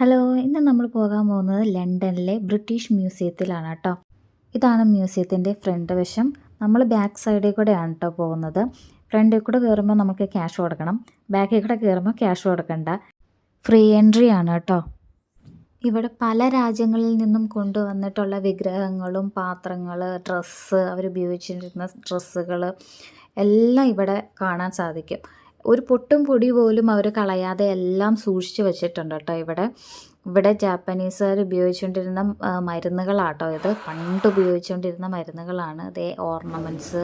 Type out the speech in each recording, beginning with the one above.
Hello ഇന്ന് നമ്മൾ പോകാൻ പോകുന്നത് ലണ്ടനിലെ ബ്രിട്ടീഷ് മ്യൂസിയത്തിലാണ് കേട്ടോ. ഇതാണ് മ്യൂസിയത്തിന്റെ ഫ്രണ്ട് വശം. നമ്മൾ ബാക്ക് സൈഡിൽ കൂടെയാണ് കേട്ടോ പോകുന്നത്. ഫ്രണ്ടിൽ കൂടെ കയറുമ്പോൾ നമുക്ക് ക്യാഷ് കൊടുക്കണം. ബാക്കിൽ കൂടെ കയറുമ്പോൾ ക്യാഷ് കൊടുക്കണ്ട. ഫ്രീ എൻട്രി ആണ് കേട്ടോ. ഇവിടെ പല രാജ്യങ്ങളിൽ നിന്നും കൊണ്ടുവന്നിട്ടുള്ള വിഗ്രഹങ്ങളും പാത്രങ്ങൾ ഡ്രസ്സ് അവരുപയോഗിച്ചിരുന്ന ഡ്രസ്സുകൾ എല്ലാം ഇവിടെ കാണാൻ സാധിക്കും. ഒരു പൊട്ടും പൊടി പോലും അവർ കളയാതെ എല്ലാം സൂക്ഷിച്ചു വെച്ചിട്ടുണ്ട് കേട്ടോ ഇവിടെ. ഇവിടെ ജാപ്പനീസുകാർ ഉപയോഗിച്ചുകൊണ്ടിരുന്ന മരുന്നുകളാട്ടോ ഇത്. പണ്ട് ഉപയോഗിച്ചുകൊണ്ടിരുന്ന മരുന്നുകളാണ്. അതേ ഓർണമെന്റ്സ്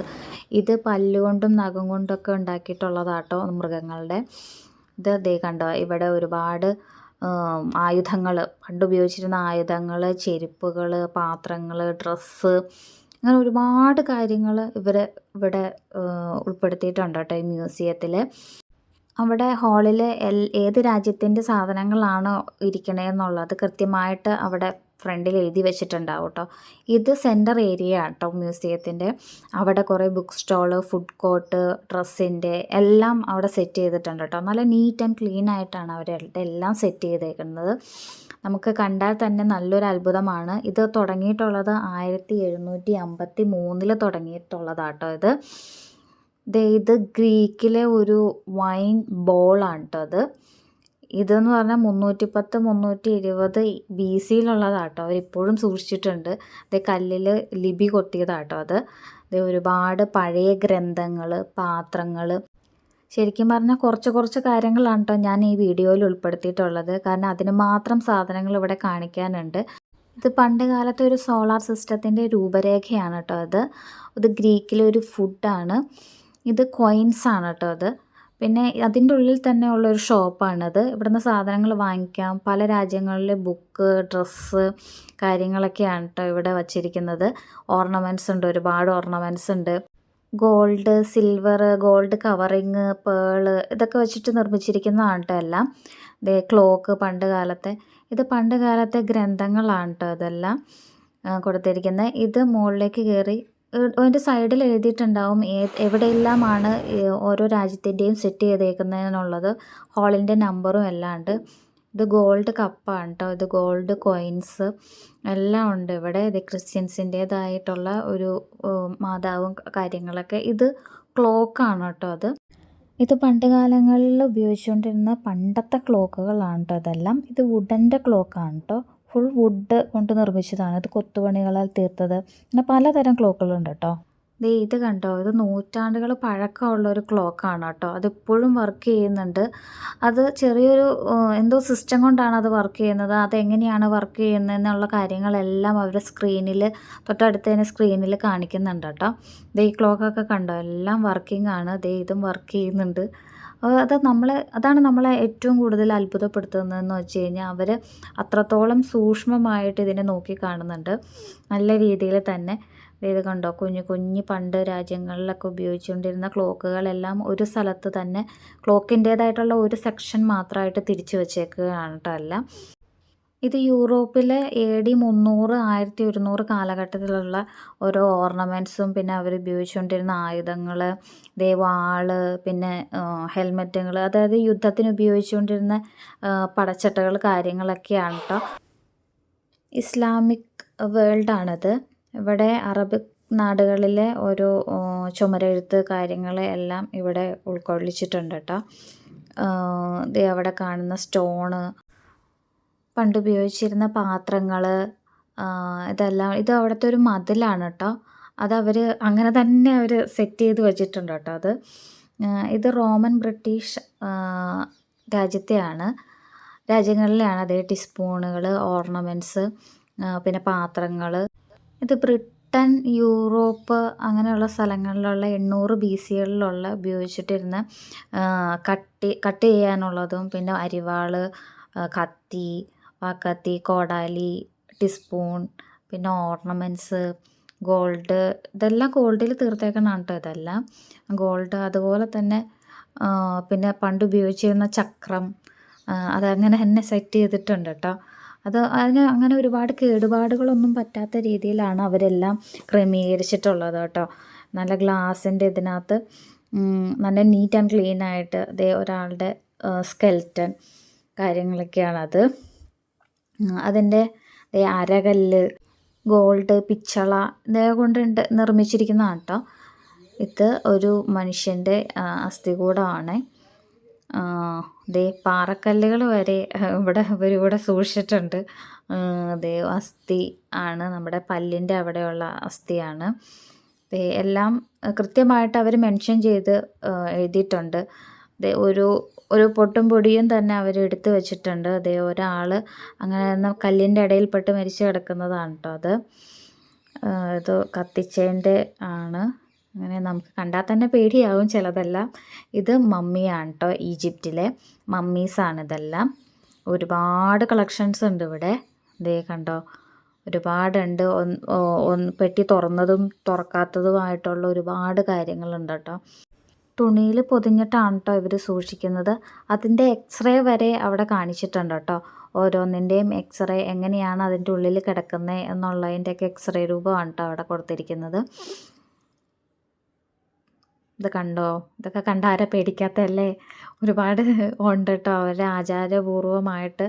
ഇത് പല്ലുകൊണ്ടും നഖം കൊണ്ടൊക്കെ ഉണ്ടാക്കിയിട്ടുള്ളതാട്ടോ മൃഗങ്ങളുടെ. ഇത് ദേ കണ്ടോ ഇവിടെ ഒരുപാട് ആയുധങ്ങൾ പണ്ട് ഉപയോഗിച്ചിരുന്ന ആയുധങ്ങൾ ചെരുപ്പുകൾ പാത്രങ്ങൾ ഡ്രസ്സ് അങ്ങനെ ഒരുപാട് കാര്യങ്ങൾ ഇവർ ഇവിടെ ഉൾപ്പെടുത്തിയിട്ടുണ്ട് കേട്ടോ ഈ മ്യൂസിയത്തിൽ അവിടെ ഹാളിൽ എൽ ഏത് രാജ്യത്തിന്റെ സാധനങ്ങളാണോ ഇരിക്കണേന്നുള്ളത് കൃത്യമായിട്ട് അവിടെ ഫ്രണ്ടിൽ എഴുതി വെച്ചിട്ടുണ്ടാവും കേട്ടോ ഇത് സെന്റർ ഏരിയ കേട്ടോ മ്യൂസിയത്തിന്റെ. അവിടെ കുറേ ബുക്ക് സ്റ്റോൾ ഫുഡ് കോർട്ട് ഡ്രസ്സിന്റെ എല്ലാം അവിടെ സെറ്റ് ചെയ്തിട്ടുണ്ട് കേട്ടോ നല്ല നീറ്റ് ആൻഡ് ക്ലീൻ ആയിട്ടാണ് അവർ എല്ലാം സെറ്റ് ചെയ്തേക്കുന്നത്. നമുക്ക് കണ്ടാൽ തന്നെ നല്ലൊരു അത്ഭുതമാണ്. ഇത് തുടങ്ങിയിട്ടുള്ളത് ആയിരത്തി എഴുന്നൂറ്റി അമ്പത്തി മൂന്നിൽ തുടങ്ങിയിട്ടുള്ളതാട്ടോ ഇത്. ഇത് ഗ്രീക്കിലെ ഒരു വൈൻ ബോളാണ് കേട്ടോ അത് ഇതെന്ന് പറഞ്ഞാൽ മുന്നൂറ്റി പത്ത് മുന്നൂറ്റി ഇരുപത് ബി സിയിലുള്ളതാട്ടോ അവരിപ്പോഴും സൂക്ഷിച്ചിട്ടുണ്ട്. ഇത് കല്ലിൽ ലിപി കൊത്തിയതാട്ടോ അത്. ഇത് ഒരുപാട് പഴയ ഗ്രന്ഥങ്ങൾ പാത്രങ്ങൾ ശരിക്കും പറഞ്ഞാൽ കുറച്ച് കുറച്ച് കാര്യങ്ങളാണ് കേട്ടോ ഞാൻ ഈ വീഡിയോയിൽ ഉൾപ്പെടുത്തിയിട്ടുള്ളത്. കാരണം അതിന് മാത്രം സാധനങ്ങൾ ഇവിടെ കാണിക്കാനുണ്ട്. ഇത് പണ്ട് കാലത്തെ ഒരു സോളാർ സിസ്റ്റത്തിന്റെ രൂപരേഖയാണ് കേട്ടോ അത്. ഇത് ഗ്രീക്കിലെ ഒരു ഫുഡാണ്. ഇത് കോയിൻസ് ആണ് കേട്ടോ അത്. പിന്നെ അതിന്റെ ഉള്ളിൽ തന്നെ ഉള്ള ഒരു ഷോപ്പാണിത്. ഇവിടുന്ന് സാധനങ്ങൾ വാങ്ങിക്കാം. പല രാജ്യങ്ങളിലെ ബുക്ക് ഡ്രസ്സ് കാര്യങ്ങളൊക്കെയാണ് കേട്ടോ ഇവിടെ വച്ചിരിക്കുന്നത്. ഓർണമെന്റ്സ് ഉണ്ട് ഒരുപാട് ഓർണമെന്റ്സ് ഉണ്ട്. Gold silver gold covering pearl ഇതൊക്കെ വെച്ചിട്ട് നിർമ്മിച്ചിരിക്കുന്നതാണ് കേട്ടോ എല്ലാം. ദേ ക്ലോക്ക് പണ്ട് കാലത്തെ. ഇത് പണ്ട് കാലത്തെ ഗ്രന്ഥങ്ങളാണ് കേട്ടോ ഇതെല്ലാം കൊടുത്തിരിക്കുന്നത് ഇത് മുകളിലേക്ക് കയറി അതിന്റെ സൈഡിൽ എഴുതിയിട്ടുണ്ടാവും എവിടെയെല്ലാമാണ് ഓരോ രാജ്യത്തിന്റെയും സെറ്റ് ചെയ്തേക്കുന്നതെന്നുള്ളത്. ഹാളിന്റെ നമ്പറും എല്ലാം ഉണ്ട്. ഇത് ഗോൾഡ് കപ്പാണ് കേട്ടോ ഇത് ഗോൾഡ് കോയിൻസ് എല്ലാം ഉണ്ട് ഇവിടെ. ഇത് ക്രിസ്ത്യൻസിന്റേതായിട്ടുള്ള ഒരു മാതാവും കാര്യങ്ങളൊക്കെ. ഇത് ക്ലോക്കാണ് കേട്ടോ അത്. ഇത് പണ്ട് കാലങ്ങളിൽ ഉപയോഗിച്ചുകൊണ്ടിരുന്ന പണ്ടത്തെ ക്ലോക്കുകളാണ് കേട്ടോ ഇതെല്ലാം. ഇത് വുഡന്റെ ക്ലോക്കാണ് കേട്ടോ ഫുൾ വുഡ് കൊണ്ട് നിർമ്മിച്ചതാണ്. ഇത് കൊത്തുപണികളാൽ തീർത്തത്. അങ്ങനെ പലതരം ക്ലോക്കുകളുണ്ട് കേട്ടോ. ദേ ഇത് കണ്ടോ? ഇത് നൂറ്റാണ്ടുകൾ പഴക്കമുള്ള ഒരു ക്ലോക്കാണ് കേട്ടോ. അതിപ്പോഴും വർക്ക് ചെയ്യുന്നുണ്ട്. അത് ചെറിയൊരു എന്തോ സിസ്റ്റം കൊണ്ടാണ് അത് വർക്ക് ചെയ്യുന്നത്. അതെങ്ങനെയാണ് വർക്ക് ചെയ്യുന്നതെന്നുള്ള കാര്യങ്ങളെല്ലാം അവരുടെ സ്ക്രീനിൽ തൊട്ടടുത്ത് തന്നെ സ്ക്രീനിൽ കാണിക്കുന്നുണ്ട് കേട്ടോ. ദേ ഈ ക്ലോക്കൊക്കെ കണ്ടോ? എല്ലാം വർക്കിംഗ് ആണ്. ദേ ഇതും വർക്ക് ചെയ്യുന്നുണ്ട്. അത് നമ്മളെ അതാണ് നമ്മളെ ഏറ്റവും കൂടുതൽ അത്ഭുതപ്പെടുത്തുന്നതെന്ന് വെച്ച് കഴിഞ്ഞാൽ അവർ അത്രത്തോളം സൂക്ഷ്മമായിട്ട് ഇതിനെ നോക്കി കാണുന്നുണ്ട്. നല്ല രീതിയിൽ തന്നെ ഇത് കണ്ടോ? കുഞ്ഞു കുഞ്ഞു പണ്ട് രാജ്യങ്ങളിലൊക്കെ ഉപയോഗിച്ചുകൊണ്ടിരുന്ന ക്ലോക്കുകളെല്ലാം ഒരു സ്ഥലത്ത് തന്നെ ക്ലോക്കിന്റേതായിട്ടുള്ള ഒരു സെക്ഷൻ മാത്രമായിട്ട് തിരിച്ചു വച്ചേക്കുകയാണ് കേട്ടോ എല്ലാം. ഇത് യൂറോപ്പിലെ എ ഡി മുന്നൂറ് ആയിരത്തി ഒരുന്നൂറ് കാലഘട്ടത്തിലുള്ള ഓരോ ഓർണമെന്റ്സും പിന്നെ അവർ ഉപയോഗിച്ചുകൊണ്ടിരുന്ന ആയുധങ്ങൾ ദേ വാൾ പിന്നെ ഹെൽമെറ്റുകൾ അതായത് യുദ്ധത്തിന് ഉപയോഗിച്ചുകൊണ്ടിരുന്ന പടച്ചട്ടകൾ കാര്യങ്ങളൊക്കെയാണ് കേട്ടോ ഇസ്ലാമിക് വേൾഡാണിത് ഇവിടെ അറബ് നാടുകളിലെ ഓരോ ചുമരെഴുത്ത് കാര്യങ്ങൾ എല്ലാം ഇവിടെ ഉൾക്കൊള്ളിച്ചിട്ടുണ്ട് കേട്ടോ അവിടെ കാണുന്ന സ്റ്റോണ് പണ്ട് ഉപയോഗിച്ചിരുന്ന പാത്രങ്ങൾ ഇതെല്ലാം. ഇത് അവിടുത്തെ ഒരു മതിലാണ് കേട്ടോ അതവർ അങ്ങനെ തന്നെ അവർ സെറ്റ് ചെയ്ത് വെച്ചിട്ടുണ്ട് കേട്ടോ അത്. ഇത് റോമൻ ബ്രിട്ടീഷ് രാജ്യത്തെയാണ്. രാജ്യങ്ങളിലാണ് അതേ ടീസ്പൂണുകൾ ഓർണമെന്റ്സ് പിന്നെ പാത്രങ്ങൾ ഇത് ബ്രിട്ടൻ യൂറോപ്പ് അങ്ങനെയുള്ള സ്ഥലങ്ങളിലുള്ള എണ്ണൂറ് ബി സികളിലുള്ള ഉപയോഗിച്ചിട്ടിരുന്ന കട്ടി കട്ട് ചെയ്യാനുള്ളതും പിന്നെ അരിവാൾ കത്തി വാക്കത്തി കോടാലി ടീസ്പൂൺ പിന്നെ ഓർണമെന്റ്സ് ഗോൾഡ് ഇതെല്ലാം ഗോൾഡിൽ തീർത്തേക്കണതാണ് കേട്ടോ ഇതെല്ലാം. ഗോൾഡ് അതുപോലെ തന്നെ പിന്നെ പണ്ട് ഉപയോഗിച്ചിരുന്ന ചക്രം അതങ്ങനെ തന്നെ സെറ്റ് ചെയ്തിട്ടുണ്ട് കേട്ടോ അത് അതിന് അങ്ങനെ ഒരുപാട് കേടുപാടുകളൊന്നും പറ്റാത്ത രീതിയിലാണ് അവരെല്ലാം ക്രമീകരിച്ചിട്ടുള്ളത് കേട്ടോ നല്ല ഗ്ലാസിന്റെ ഇതിനകത്ത് നല്ല നീറ്റ് ആൻഡ് ക്ലീൻ ആയിട്ട് അതേ ഒരാളുടെ സ്കെൽറ്റൻ കാര്യങ്ങളൊക്കെയാണത്. അതിന്റെ അരകല്ല് ഗോൾഡ് പിച്ചള ഇതേ കൊണ്ട് നിർമ്മിച്ചിരിക്കുന്നതാണ് കേട്ടോ ഇത് ഒരു മനുഷ്യന്റെ അസ്ഥികൂടമാണ് ദേ പാറക്കല്ലുകൾ വരെ ഇവിടെ ഇവരിവിടെ സൂക്ഷിച്ചിട്ടുണ്ട്. ദേ അസ്ഥി ആണ് നമ്മുടെ പല്ലിന്റെ അവിടെയുള്ള അസ്ഥിയാണ്. എല്ലാം കൃത്യമായിട്ട് അവർ മെൻഷൻ ചെയ്ത് എഴുതിയിട്ടുണ്ട്. ഒരു ഒരു പൊട്ടും പൊടിയും തന്നെ അവർ എടുത്തു വെച്ചിട്ടുണ്ട്. അതേ ഒരാൾ അങ്ങനെ കല്ലിന്റെ ഇടയിൽപ്പെട്ട് മരിച്ചു കിടക്കുന്നതാണ് കേട്ടോ അത്. ഇത് കത്തിച്ചതിന്റെ ആണ്. അങ്ങനെ നമുക്ക് കണ്ടാൽ തന്നെ പേടിയാവും ചിലതെല്ലാം. ഇത് മമ്മിയാണ് കേട്ടോ ഈജിപ്തിലെ. മമ്മീസാണ് ഇതെല്ലാം. ഒരുപാട് കളക്ഷൻസ് ഉണ്ട് ഇവിടെ. ദേ കണ്ടോ? ഒരുപാടുണ്ട്. ഒന്ന് പെട്ടി തുറന്നതും തുറക്കാത്തതുമായിട്ടുള്ള ഒരുപാട് കാര്യങ്ങളുണ്ട് കേട്ടോ തുണിയിൽ പൊതിഞ്ഞിട്ടാണ് കേട്ടോ ഇവർ സൂക്ഷിക്കുന്നത്. അതിന്റെ എക്സ്റേ വരെ അവിടെ കാണിച്ചിട്ടുണ്ട് കേട്ടോ. ഓരോന്നിന്റെയും എക്സ്റേ എങ്ങനെയാണ് അതിന്റെ ഉള്ളിൽ കിടക്കുന്നത് എന്നുള്ളതിന്റെയൊക്കെ എക്സ്റേ രൂപമാണ് കേട്ടോ അവിടെ കൊടുത്തിരിക്കുന്നത്. ഇത് കണ്ടോ? ഇതൊക്കെ കണ്ട ആരെ പേടിക്കാത്തതല്ലേ? ഒരുപാട് ഉണ്ട് കേട്ടോ. അവർ ആചാരപൂർവമായിട്ട്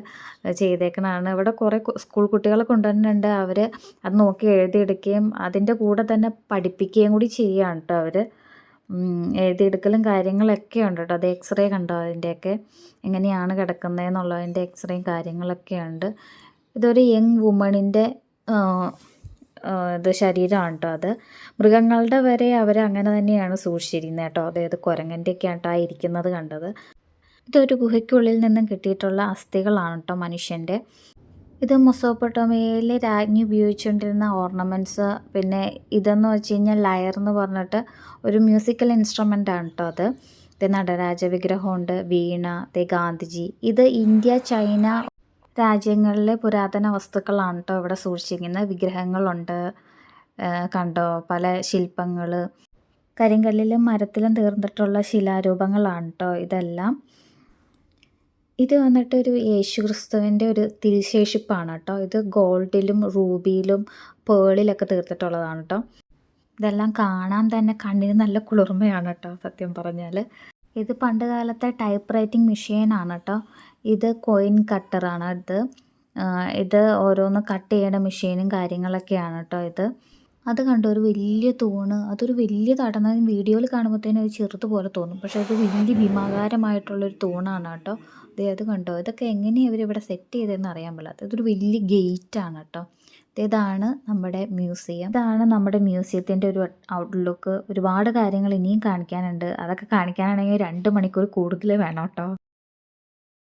ചെയ്തേക്കണതാണ്. ഇവിടെ കുറേ സ്കൂൾ കുട്ടികളെ കൊണ്ടുവരുന്നുണ്ട്. അവർ അത് നോക്കി എഴുതിയെടുക്കുകയും അതിന്റെ കൂടെ തന്നെ പഠിപ്പിക്കുകയും കൂടി ചെയ്യുകയാണ് കേട്ടോ അവർ എഴുതിയെടുക്കലും കാര്യങ്ങളൊക്കെ ഉണ്ട് കേട്ടോ അത് എക്സ്റേ കണ്ടോ അതിന്റെയൊക്കെ? എങ്ങനെയാണ് കിടക്കുന്നതെന്നുള്ളതിന്റെ എക്സ്റേയും കാര്യങ്ങളൊക്കെ ഉണ്ട്. ഇതൊരു യങ് വുമണിന്റെ ഇത് ശരീരമാണ് കേട്ടോ അത്. മൃഗങ്ങളുടെ വരെ അവർ അങ്ങനെ തന്നെയാണ് സൂക്ഷിച്ചിരിക്കുന്നത് കേട്ടോ. അതായത് കുരങ്ങന്റെയൊക്കെ ആട്ടോ ആ ഇരിക്കുന്നത് കണ്ടത്. ഇതൊരു ഗുഹയ്ക്കുള്ളിൽ നിന്നും കിട്ടിയിട്ടുള്ള അസ്ഥികളാണ് കേട്ടോ മനുഷ്യന്റെ. ഇത് മൊസോപ്പൊട്ടോമിയയിലെ രാജ്ഞി ഉപയോഗിച്ചുകൊണ്ടിരുന്ന ഓർണമെന്റ്സ് പിന്നെ ഇതെന്ന് വെച്ച് കഴിഞ്ഞാൽ ലയർ എന്ന് പറഞ്ഞിട്ട് ഒരു മ്യൂസിക്കൽ ഇൻസ്ട്രുമെന്റ് ആണ് കേട്ടോ അത്. ഇത് നടരാജ വിഗ്രഹമുണ്ട് വീണ ദേ ഗാന്ധിജി. ഇത് ഇന്ത്യ ചൈന രാജ്യങ്ങളിലെ പുരാതന വസ്തുക്കളാണ് കേട്ടോ ഇവിടെ സൂക്ഷിച്ചിരിക്കുന്നത്. വിഗ്രഹങ്ങളുണ്ട് കണ്ടോ? പല ശില്പങ്ങൾ കരിങ്കല്ലിലും മരത്തിലും തീർന്നിട്ടുള്ള ശിലാരൂപങ്ങളാണ് കേട്ടോ ഇതെല്ലാം. ഇത് വന്നിട്ട് ഒരു യേശു ക്രിസ്തുവിന്റെ ഒരു തിരുശേഷിപ്പാണ് കേട്ടോ. ഇത് ഗോൾഡിലും റൂബിയിലും പേളിലൊക്കെ തീർത്തിട്ടുള്ളതാണ് കേട്ടോ. ഇതെല്ലാം കാണാൻ തന്നെ കണ്ണിന് നല്ല കുളിർമയാണ് കേട്ടോ സത്യം പറഞ്ഞാൽ ഇത് പണ്ട് കാലത്തെ ടൈപ്പ് റൈറ്റിംഗ് മെഷീനാണ് കേട്ടോ. ഇത് കോയിൻ കട്ടറാണ് ഇത്. ഇത് ഓരോന്ന് കട്ട് ചെയ്യേണ്ട മെഷീനും കാര്യങ്ങളൊക്കെയാണ് കേട്ടോ ഇത്. അത് കണ്ടോ ഒരു വലിയ തൂണ്. അതൊരു വലിയ തടന്ന വീഡിയോയിൽ കാണുമ്പോഴത്തേനും ചെറുത് ചെറുതുപോലെ തോന്നും. പക്ഷേ അത് വലിയ ഭീമാകാരമായിട്ടുള്ളൊരു തൂണാണ് കേട്ടോ. ദേ അത് കണ്ടോ? ഇതൊക്കെ എങ്ങനെയാണ് ഇവരിവിടെ സെറ്റ് ചെയ്തതെന്ന് അറിയാൻ പാടില്ല. ഇതൊരു വലിയ ഗേറ്റ് ആണ് കേട്ടോ. ഇതാണ് നമ്മുടെ മ്യൂസിയം ഇതാണ് നമ്മുടെ മ്യൂസിയത്തിന്റെ ഒരു ഔട്ട്ലുക്ക് ഒരുപാട് കാര്യങ്ങൾ ഇനിയും കാണിക്കാനുണ്ട്. അതൊക്കെ കാണിക്കാനാണെങ്കിൽ രണ്ട് മണിക്കൂർ കൂടുതൽ വേണം കേട്ടോ.